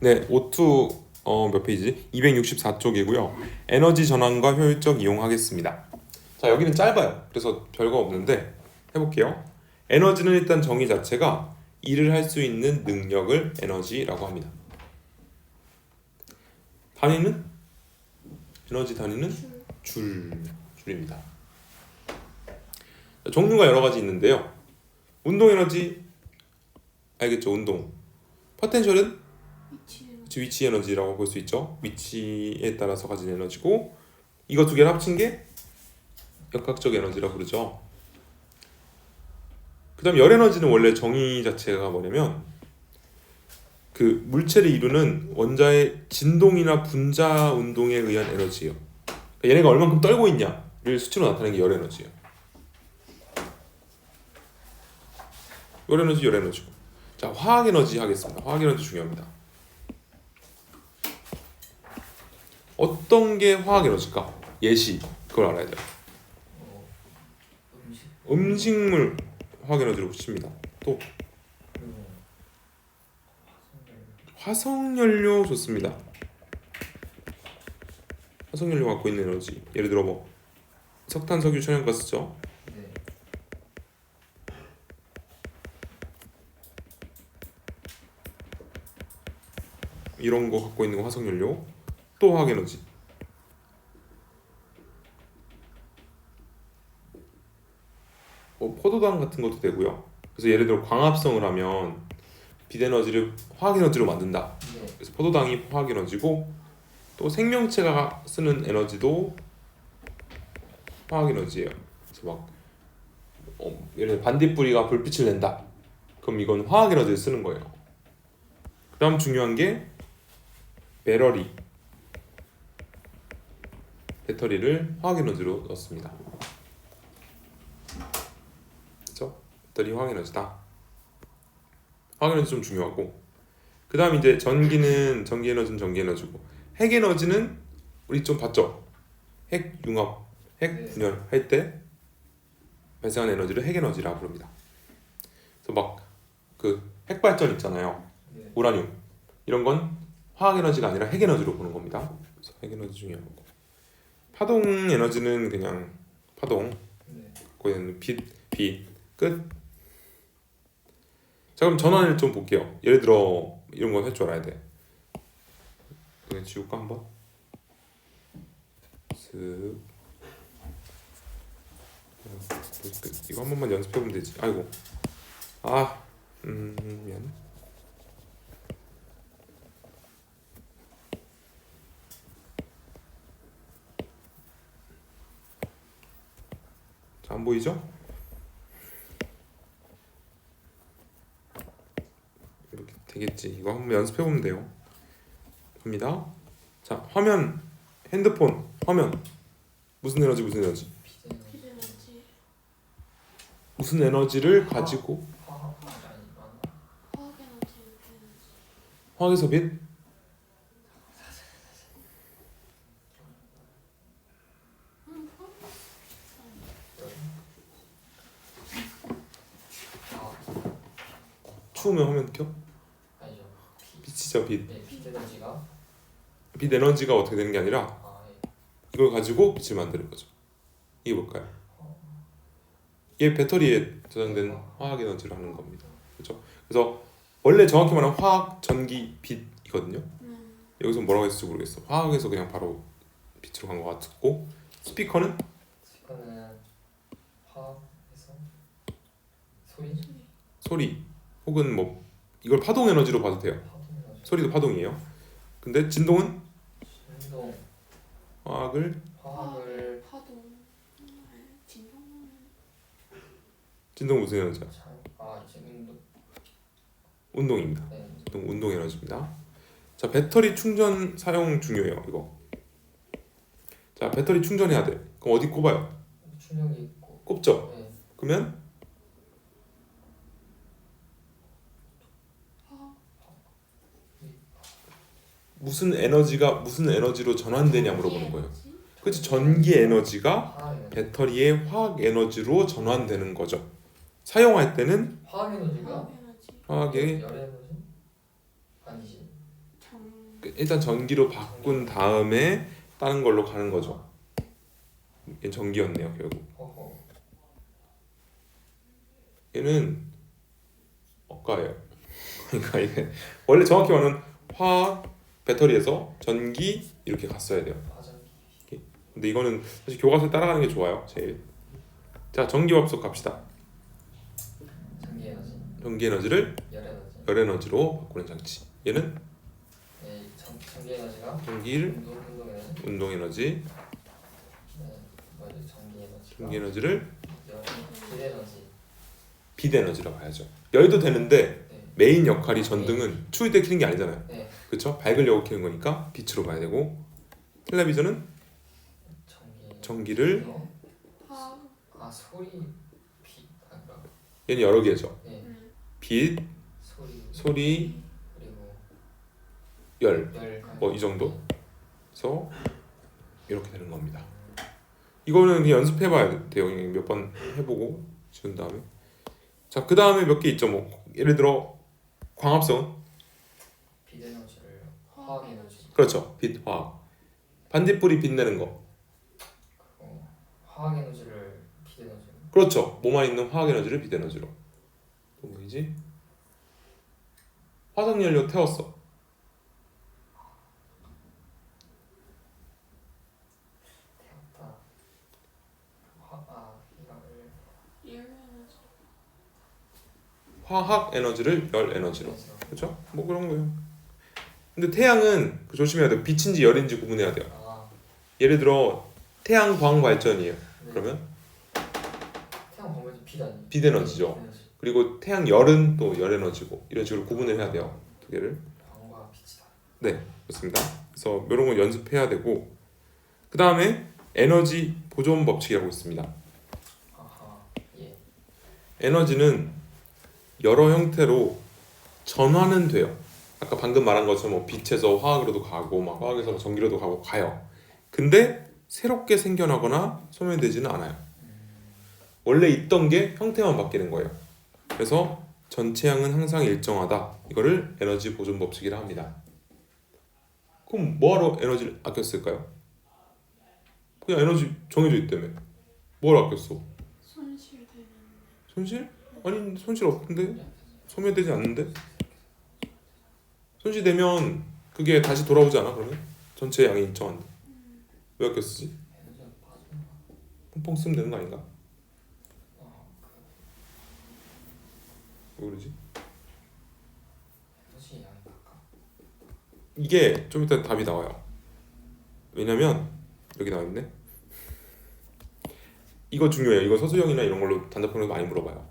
네, O2 어, 몇 페이지? 264쪽이고요. 에너지 전환과 효율적 이용하겠습니다. 자, 여기는 짧아요. 그래서 별거 없는데 해볼게요. 에너지는 일단 정의 자체가 일을 할 수 있는 능력을 에너지라고 합니다. 단위는 에너지 단위는 줄 줄입니다. 자, 종류가 여러 가지 있는데요. 운동 에너지 알겠죠? 운동. 포텐셜은 위치 에너지라고 볼 수 있죠. 위치에 따라서 가진 에너지고 이거 두 개를 합친 게 역학적 에너지라고 부르죠. 그다음 열 에너지는 원래 정의 자체가 뭐냐면 그 물체를 이루는 원자의 진동이나 분자 운동에 의한 에너지예요. 그러니까 얘네가 얼만큼 떨고 있냐를 수치로 나타내는 게 열 에너지예요. 열 에너지 열 에너지고. 자 화학 에너지 하겠습니다. 화학 에너지 중요합니다. 어떤 게 화학 에너지일까? 예시 그걸 알아야 돼요. 어, 음식 음식물 화학 에너지로 붙입니다. 또 그리고 화성열 화석 연료 좋습니다. 화석 연료 갖고 있는 에너지 예를 들어 뭐 석탄, 석유, 천연가스죠. 네 이런 거 갖고 있는 거 화석 연료 또 화학 에너지. 뭐 포도당 같은 것도 되고요. 그래서 예를 들어 광합성을 하면 빛 에너지를 화학 에너지로 만든다. 네 그래서 포도당이 화학 에너지고 또 생명체가 쓰는 에너지도 화학 에너지예요. 그래서 막 어, 예를 들어 반딧불이가 불빛을 낸다. 그럼 이건 화학 에너지를 쓰는 거예요. 그다음 중요한 게 배터리. 배터리를 화학 에너지로 넣습니다. 그렇죠? 배터리 화학 에너지다. 화학 에너지 좀 중요하고 그 다음 이제 전기는 전기 에너지는 전기 에너지고 핵 에너지는 우리 좀 봤죠? 핵 융합, 핵 네. 분열 할 때 발생한 에너지를 핵 에너지라고 부릅니다. 그래서 막 그 핵발전 있잖아요. 네. 우라늄 이런 건 화학 에너지가 아니라 핵 에너지로 보는 겁니다. 그래서 핵 에너지 중요하고 파동 에너지는 그냥 파동 네. 있는 빛, 빛, 끝. 자 그럼 전환을 좀 볼게요. 예를 들어 이런 거 할 줄 알아야 돼. 그냥 지울까 한번? 슥. 이거 한 번만 연습해 보면 되지. 아이고. 아, 음, 미안. 자, 안 보이죠? 이렇게 되겠지. 이거 한번 연습해 보면 돼요. 갑니다. 자, 화면, 핸드폰, 화면. 무슨 에너지, 무슨 에너지? 무슨 에너지를 가지고 에너지 빛 에너지 화학에서 빛? 추우면 화면 켜? 아니죠 빛이죠, 빛. 네 비대너지가 빛 에너지가 어떻게 되는 게 아니라 아 예. 이걸 가지고 빛을 만드는 거죠. 이게 뭘까요? 얘 배터리에 저장된 화학 에너지를 하는 겁니다. 그렇죠? 그래서 원래 정확히 말하면 화학, 전기, 빛이거든요. 음, 여기서 뭐라고 했을지 모르겠어. 화학에서 그냥 바로 빛으로 간 것 같고 스피커는 이거는 화학에서 소리 소리 혹은 뭐 이걸 파동 에너지로 봐도 돼요. 소리도 파동이에요. 근데 진동은 진동 화학을 화학을 파동 음, 진동 진동 무슨 에너지야? 잘- 아 지금도 운동입니다. 네 운동 운동 에너지입니다. 자 배터리 충전 사용 중요해요. 이거. 자 배터리 충전해야 돼. 그럼 어디 꼽아요? 있고 꼽죠. 네 그러면 무슨 에너지가 무슨 에너지로 전환되냐 물어보는 거예요. 에너지? 그렇지 전기 에너지가 화학 배터리의 화학 에너지로 전환되는 거죠. 사용할 때는 화학 에너지가 화학 에너지 화학의 열 에너지 아니지 일단 전기로 바꾼 다음에 다른 걸로 가는 거죠. 얘 전기였네요 결국. 얘는 억가예요. 그러니까 이게 원래 정확히 말하면 화학 배터리에서 전기 이렇게 갔어야 돼요. 근데 이거는 사실 교과서 따라가는 게 좋아요 제일. 자 전기밥솥 갑시다. 전기 에너지. 전기 에너지를 열 에너지. 열 에너지로 바꾸는 장치. 얘는 네, 전, 전기 에너지가 전기를 운동 운동 에너지. 운동 에너지, 네, 맞아 전기 에너지가 전기 에너지를 열, 길 에너지. 빛 에너지라고 봐야죠. 열도 되는데 네, 메인 역할이 전등은 추울 때 켜는 게 아니잖아요. 네, 그렇죠? 밝으려고 켜는 거니까 빛으로 봐야 되고 텔레비전은 전기. 전기를. 아 소리 비 아까 얘는 여러 개죠. 네 음. 빛, 소리 소리, 그리고 열. 열. 뭐 이 정도? 그래서 이렇게 되는 겁니다. 이거는 그냥 연습해봐야 돼요. 몇 번 해보고 지운 다음에. 자, 그 다음에 몇 개 있죠. 뭐 예를 들어 광합성, 빛 에너지를 화학 에너지. 그렇죠. 빛, 화학. 반딧불이 빛내는 거, 그리고 화학 에너지를 빛 에너지. 그렇죠. 몸 안에 있는 화학 에너지를 빛 에너지로. 또 뭐이지? 화석 연료 태웠어. 태웠다. 화 아 이거를 열 에너지. 화학 에너지를 열 에너지로. 에너지로. 그렇죠? 뭐 그런 거예요. 근데 태양은 그 조심해야 돼. 빛인지 열인지 구분해야 돼요. 아 예를 들어 태양 광 발전이에요. 네. 그러면 태양 광물이 빛 아니? 빛 에너지죠. 에너지. 그리고 태양 열은 또 열 에너지고 이런 식으로 구분을 해야 돼요. 두 개를. 광과 빛이 다. 네, 그렇습니다. 그래서 이런 거 연습해야 되고 그 다음에 에너지 보존 법칙이라고 있습니다. 아하 예. 에너지는 여러 형태로 전환은 돼요. 아까 방금 말한 것처럼 뭐 빛에서 화학으로도 가고 막 화학에서 뭐 전기로도 가고 가요. 근데 새롭게 생겨나거나 소멸되지는 않아요. 원래 있던 게 형태만 바뀌는 거예요. 그래서 전체량은 항상 일정하다. 이거를 에너지 보존 법칙이라 합니다. 그럼 뭐하러 에너지를 아꼈을까요? 그냥 에너지 정해져 있다며. 뭘 아꼈어? 손실되는. 손실? 아니 손실 없는데 소멸되지 않는데 손실되면 그게 다시 돌아오지 않아 그러면 전체 양이 일정한데 왜 아껴 쓰지? 펑펑 쓰면 되는 거 아닌가? 어, 왜 그러지? 이게 좀 이따 답이 나와요. 왜냐면 여기 나와 있네. 이거 중요해요. 이거 서술형이나 이런 걸로 단답형으로 많이 물어봐요.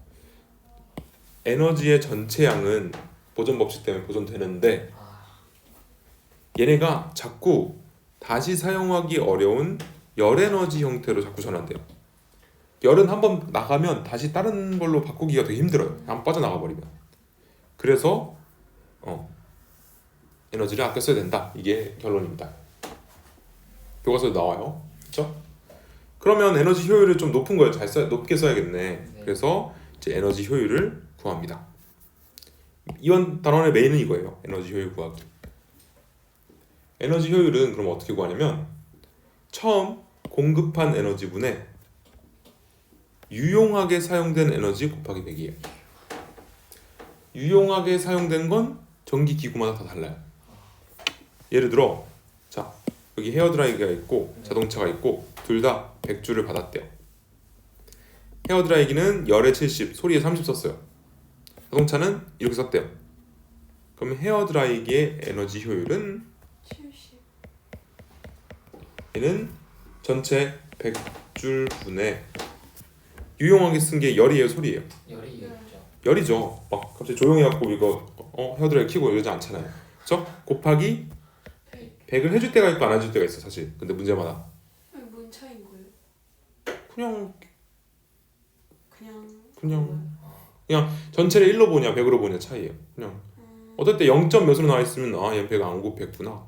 에너지의 전체 양은 보존 법칙 때문에 보존되는데 아 얘네가 자꾸 다시 사용하기 어려운 열 에너지 형태로 자꾸 전환돼요. 열은 한 번 나가면 다시 다른 걸로 바꾸기가 되게 힘들어요. 안 빠져나가 버리면. 그래서 어 에너지를 아껴 써야 된다. 이게 결론입니다. 교과서에 나와요. 그렇죠? 그러면 에너지 효율을 좀 높은 걸 잘 써, 높게 써야겠네. 네. 그래서 이제 에너지 효율을 구합니다. 이번 단원의 메인은 이거예요. 에너지 효율 구하기. 에너지 효율은 그럼 어떻게 구하냐면 처음 공급한 에너지분의 유용하게 사용된 에너지 곱하기 100이에요. 유용하게 사용된 건 전기 기구마다 다 달라요. 예를 들어 자 여기 헤어드라이기가 있고 자동차가 있고 둘 다 100주를 받았대요. 헤어드라이기는 열에 70, 소리에 30 썼어요. 자동차는 이렇게 썼대요. 그러면 헤어드라이기의 에너지 효율은 70. 얘는 전체 100줄 분의 유용하게 쓴 게 열이에요, 소리예요. 열이 네. 열이죠. 막 갑자기 조용해 갖고 이거 어 헤어드라이 켜고 이러지 않잖아요. 그렇죠? 곱하기 100. 100을 해줄 때가 있고 안 해줄 때가 있어 사실. 근데 문제마다 뭔 차인 거예요? 그냥 그냥. 그냥 그냥 전체를 1로 보냐 100으로 보냐 차이예요. 그냥 음. 어떨 때 0. 몇으로 나와 있으면 아, 얘 100안 곱했구나.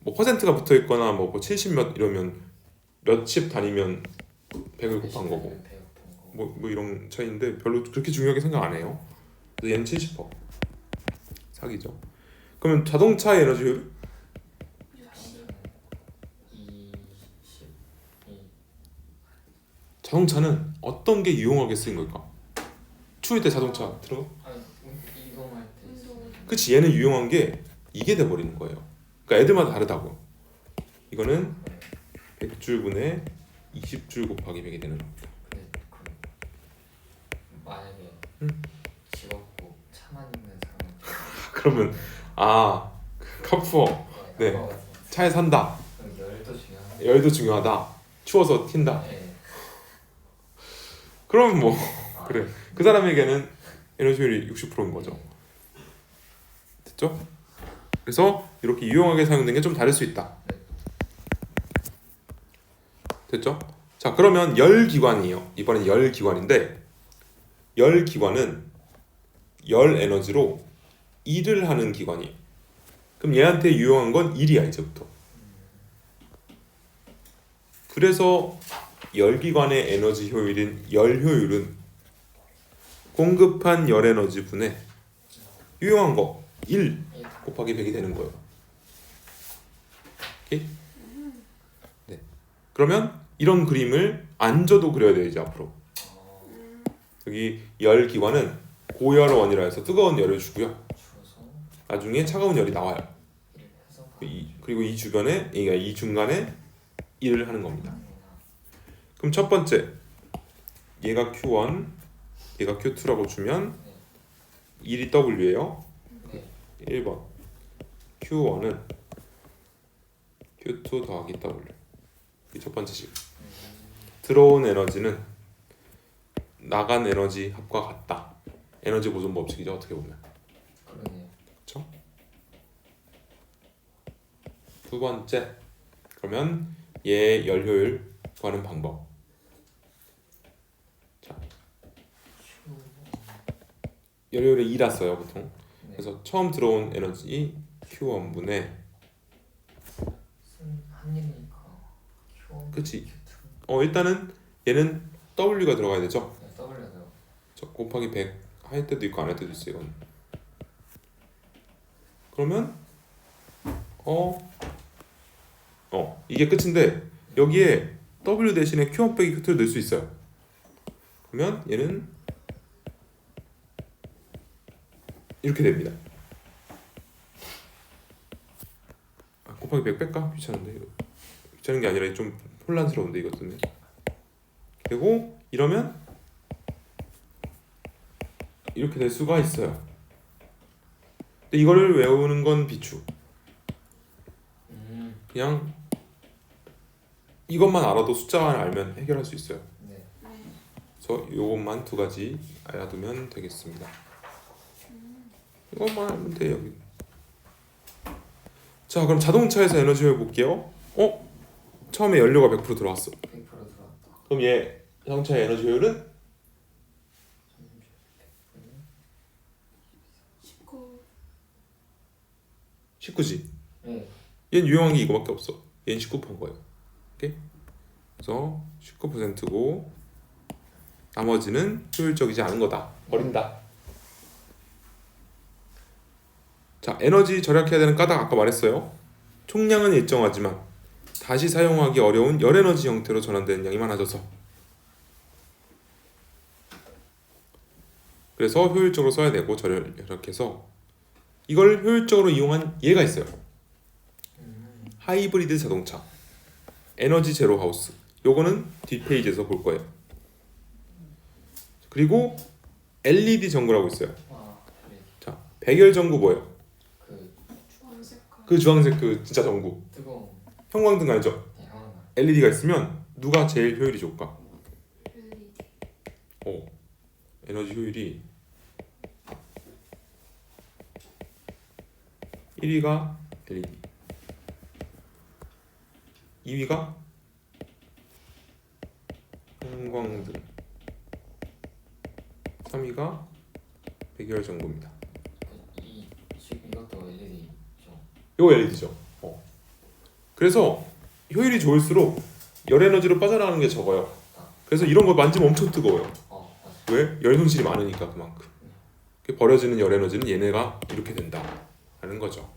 뭐 퍼센트가 붙어 있거나 뭐 뭐70몇 이러면 몇십 다니면 100을 곱한 거고. 뭐, 뭐 이런 차이인데 별로 그렇게 중요하게 생각 안 해요. 그래서 얘는 70퍼. 사기죠. 그러면 자동차 에너지 효율? 자동차는 어떤 게 유용하게 쓰인 걸까? 추울 때 자동차 들어? 아니 운- 이동할 때. 그치 얘는 유용한 게 이게 돼 버리는 거예요. 그러니까 애들마다 다르다고. 이거는 100줄분의 20줄 곱하기 100이 되는 겁니다. 근데 그 만약에 응. 집 없고 차만 있는 사람은 그러면 아 카푸어 네. 말씀- 차에 산다. 그럼 열도 중요한 열도 중요하다. 추워서 튄다. 네. 그러면 뭐 아, 그래 그 사람에게는 에너지 효율이 60%인 거죠. 됐죠? 그래서 이렇게 유용하게 사용된 게좀 다를 수 있다. 네. 됐죠? 자 그러면 열 기관이에요. 이번엔 열 기관인데 열 기관은 열 에너지로 일을 하는 기관이에요. 그럼 얘한테 유용한 건 일이야 이제부터. 그래서 열 기관의 에너지 효율인 열 효율은 공급한 열 에너지 분의 유용한 거1 이- 곱하기 100이 되는 거예요. 오케이? 네. 그러면 이런 그림을 앉아도 그려야 돼요 이제 앞으로. 어, 여기 열 기관은 고열원이라 해서 뜨거운 열을 주고요. 나중에 차가운 열이 나와요. 해서 이, 그리고 이 주변에 그러니까 이 중간에 일을 하는 겁니다. 그럼 첫 번째 얘가 Q1, 얘가 Q2라고 주면 네. 1이 W예요. 네. 1번 Q1은 Q2 더하기 W. 이 첫 번째 식. 음, 들어온 에너지는 나간 에너지 합과 같다. 에너지 보존 법칙이죠 어떻게 보면. 그러네요. 두 번째 그러면 얘 열효율 구하는 방법. 추. 열효율을 2라 써요 보통. 네. 그래서 처음 들어온 에너지 Q1분의 쓴 한일이니까 Q1 그치. Q2 어 일단은 얘는 W가 들어가야 되죠. 네, W죠. 저 곱하기 100 할 때도 있고 안 할 때도 있어요. 이건. 그러면 어, 어 이게 끝인데 여기에 W 대신에 Q1 빼기 Q2를 넣을 수 있어요. 그러면 얘는 이렇게 됩니다. 아, 곱하기 100 뺄까? 귀찮은데 이거. 귀찮은 게 아니라 좀 혼란스러운데 이것 때문에. 그리고 이러면 이렇게 될 수가 있어요. 근데 이거를 외우는 건 비추. 음, 그냥 이것만 알아도 숫자만 알면 해결할 수 있어요. 네. 네. 그래서 이것만 두 가지 알아두면 되겠습니다. 이것만 알면 돼요. 여기. 자, 그럼 자동차에서 에너지 효율 볼게요. 어? 처음에 연료가 100% 들어왔어. 100% 들어왔다. 그럼 얘 자동차의 에너지 효율은 19. 19지. 네. 얘는 유용한 게 이거밖에 없어. 얘는 19%인 거예요. 오케이? 그래서 19%고 나머지는 효율적이지 않은 거다. 버린다. 자, 에너지 절약해야 되는 까닭 아까 말했어요. 총량은 일정하지만 다시 사용하기 어려운 열 에너지 형태로 전환되는 양이 많아져서 그래서 효율적으로 써야 되고 절약해서 이걸 효율적으로 이용한 예가 있어요. 음, 하이브리드 자동차 에너지 제로 하우스 요거는 뒷페이지에서 볼 거예요 그리고 LED 전구라고 있어요 아, 그래. 자 백열 전구 뭐예요? 그. 그 주황색 그 진짜 전구 뜨거운 형광등 알죠? 네. LED가 있으면 누가 제일 효율이 좋을까? LED. 오 에너지 효율이 1위가 LED 2위가 형광등 3위가 백열 전구입니다 그, 이 지금 이것도 LED 죠. 요거 LED죠 어. 그래서 효율이 좋을수록 열 에너지로 빠져나가는 게 적어요 그래서 이런 거 만지면 엄청 뜨거워요 어. 왜? 열 손실이 많으니까 그만큼 버려지는 열 에너지는 얘네가 이렇게 된다 하는 거죠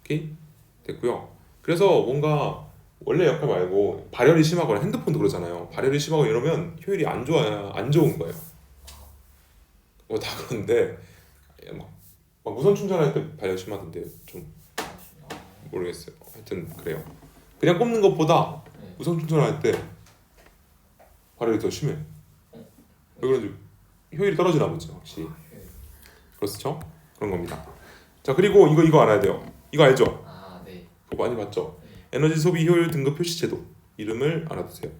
오케이? 됐고요 그래서 뭔가 원래 역할 말고 발열이 심하거나 핸드폰도 그러잖아요. 발열이 심하고 이러면 효율이 안 좋아야 안 좋은 거예요. 뭐다 그런데 막, 막 무선 충전할 때 발열 심하던데 좀 아, 모르겠어요. 하여튼 그래요. 그냥 꼽는 것보다 네. 무선 충전할 때 발열이 더 심해. 왜 그런지 효율이 떨어지나 보죠, 확실히. 효율. 그렇죠? 그런 겁니다. 자 그리고 이거 이거 알아야 돼요. 이거 알죠? 아, 네. 그거 많이 봤죠? 네. 에너지 소비 효율 등급 표시 제도 이름을 알아두세요.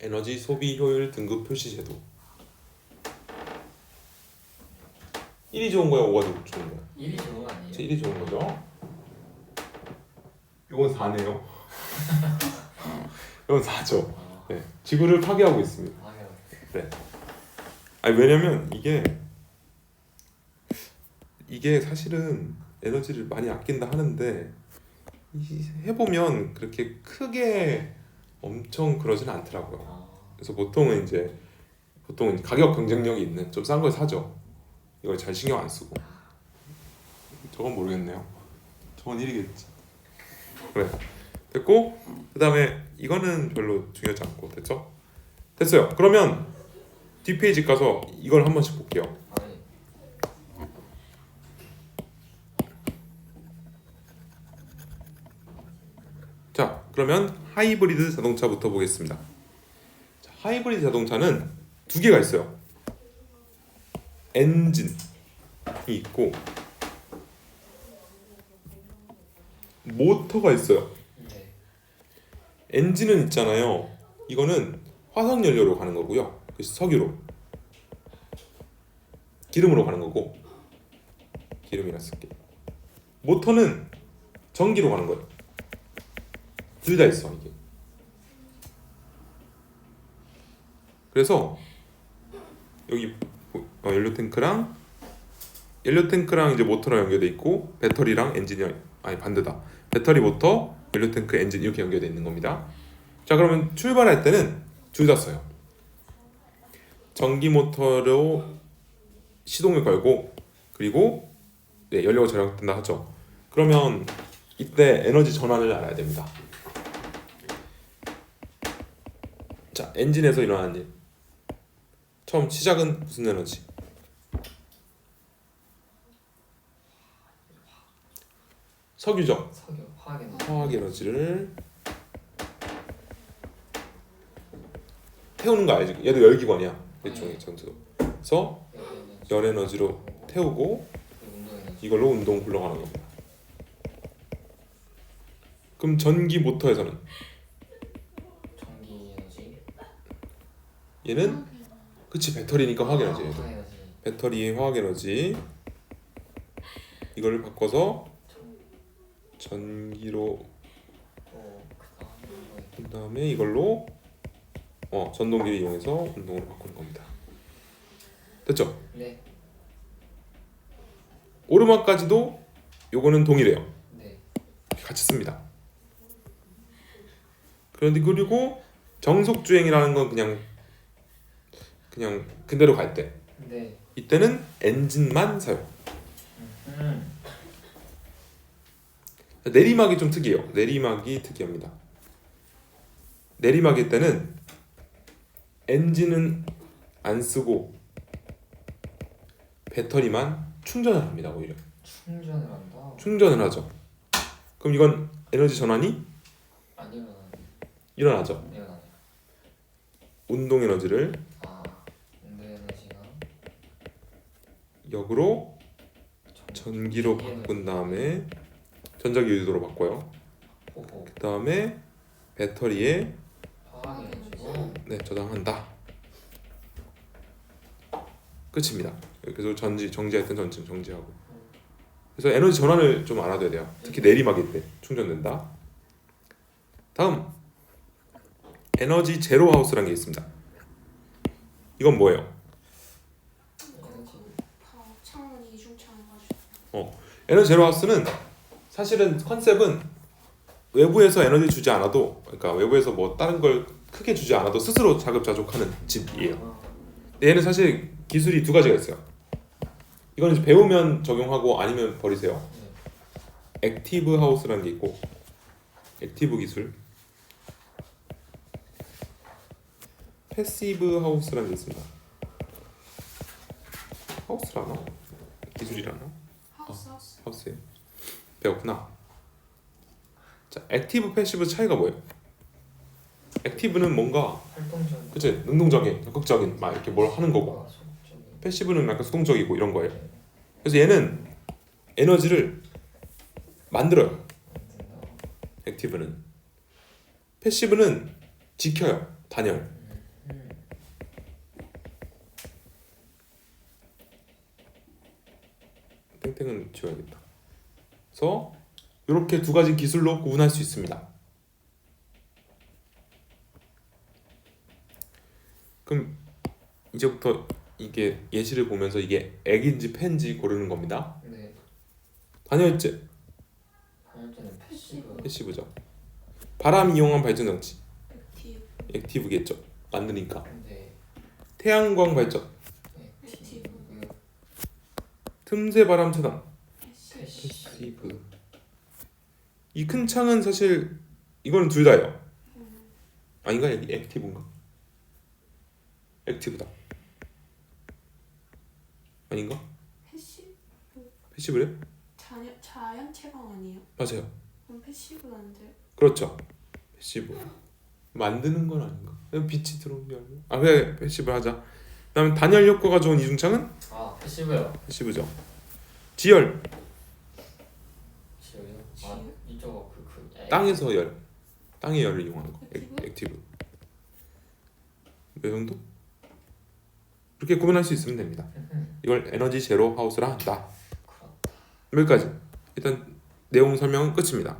에너지 소비 효율 등급 표시 제도. 1이 좋은 거야, 5가 좋은 거야? 1이 좋은 거 아니에요? 1이 좋은 거죠. 이건 4네요. 이건 4죠. 아, 네, 지구를 파괴하고 있습니다. 하긴 아니 왜냐면 이게 이게 사실은 에너지를 많이 아낀다 하는데 이- 해보면 그렇게 크게 엄청 그러진 않더라고요. 아, 그래서 보통은 이제 보통은 가격 경쟁력이 있는 좀 싼 걸 사죠. 이걸 잘 신경 안 쓰고. 저건 모르겠네요. 저건 1이겠지. 그래. 됐고 그 다음에 이거는 별로 중요하지 않고 됐죠? 됐어요. 그러면 뒷페이지 가서 이걸 한 번씩 볼게요. 자, 그러면 하이브리드 자동차부터 보겠습니다. 자, 하이브리드 자동차는 두 개가 있어요. 엔진이 있고 모터가 있어요. 네. 엔진은 있잖아요. 이거는 화석 연료로 가는 거고요. 그 석유로 기름으로 가는 거고 기름이라 쓸게. 모터는 전기로 가는 거예요. 둘 다 있어 이게. 그래서 여기 어, 연료 탱크랑 연료 탱크랑 이제 모터랑 연결돼 있고 배터리랑 엔진이 아니 반대다. 배터리 모터, 연료 탱크, 엔진 이렇게 연결돼 있는 겁니다. 자 그러면 출발할 때는 둘 다 써요. 전기 모터로 시동을 걸고 그리고 네, 연료가 절약된다 하죠. 그러면 이때 에너지 전환을 알아야 됩니다. 자 엔진에서 일어나는 일. 처음 시작은 무슨 에너지? 석유죠. 석유, 화학 에너지. 화학 에너지를 태우는 거 알지? 얘도 열기관이야. 일종의 전투도. 그래서. 열 에너지로 태우고 운동 에너지. 이걸로 운동 굴러가는 겁니다. 그럼 전기 모터에서는 전기 에너지. 얘는 그치 배터리니까 화학 에너지. 아, 얘도. 화학 에너지. 배터리의 화학 에너지 이걸 바꿔서 전기로 운동 그 다음에 이걸로 어 전동기를 이용해서 운동으로 바꾸는 겁니다. 됐죠? 네. 오르막까지도 요거는 동일해요. 네. 같이 씁니다. 그런데 그리고 정속 주행이라는 건 그냥 그냥 그대로 갈 때 네. 이때는 엔진만 사용. 음. 내리막이 좀 특이해요. 내리막이 특이합니다. 내리막일 때는 엔진은 안 쓰고 배터리만 충전을 합니다. 오히려 충전을 한다. 충전을 하죠. 그럼 이건 에너지 전환이 안 일어나는. 일어나죠. 일어나네요. 운동 에너지를 아, 운동 에너지가 역으로 전- 전기로 전기 바꾼 다음에 전자기 유도로 바꿔요. 그 다음에 배터리에. 네, 저장한다. 끝입니다. 그래서 전지 정지할 땐 전지 정지하고. 그래서 에너지 전환을 좀 알아둬야 돼요. 특히 내리막일 때 충전된다. 다음 에너지 제로 하우스라는 게 있습니다. 이건 뭐예요? 창문 이중창 해가지고 에너지 제로 하우스는 사실은 컨셉은 외부에서 에너지 주지 않아도 그러니까 외부에서 뭐 다른 걸 크게 주지 않아도 스스로 자급자족하는 집이에요. 얘는 사실 기술이 두 가지가 있어요. 이거는 이제 배우면 적용하고 아니면 버리세요. 액티브 하우스라는 게 있고 액티브 기술 패시브 하우스라는 게 있습니다. 하우스라나? 기술이라나? 하우스 하우스. 하우스에 배웠구나. 자, 액티브 패시브 차이가 뭐예요? 액티브는 뭔가 활동적인 그치 능동적인 적극적인 막 이렇게 뭘 하는 거고 아, 패시브는 약간 수동적이고 이런 거예요. 그래서 얘는 에너지를 만들어요. 액티브는 패시브는 지켜요. 단열. 음. 땡땡은 지워야겠다. 그래서 이렇게 두 가지 기술로 구분할 수 있습니다. 그럼 이제부터 이게 예시를 보면서 이게 액인지 팬지 고르는 겁니다. 네 단열재 단열재는 패시브 패시브죠. 바람 이용한 발전 장치 액티브. 액티브겠죠. 만드니까 근데 태양광 발전 액티브 틈새 바람 차단. 패시브 이큰 창은 사실 이거는 둘 다예요. 음, 아닌가 여기 액티브인가? 액티브다. 아닌가? 패시브. 패시브래? 자연 자연 채광 아니에요? 맞아요. 그럼 패시브란데. 그렇죠. 패시브. 만드는 건 아닌가? 그냥 빛이 들어오게 하는. 아 그래 패시브 하자. 그다음에 단열 효과가 좋은 이중창은 아 패시브요 패시브죠. 지열 지효요? 아 지효? 이쪽 그그 땅에서 열, 땅의 열을 이용하는 거. 액, 액티브? 액티브. 이 정도? 이렇게 구분할 수 있으면 됩니다. 이걸 에너지 제로 하우스라 한다. 여기까지. 일단 내용 설명은 끝입니다.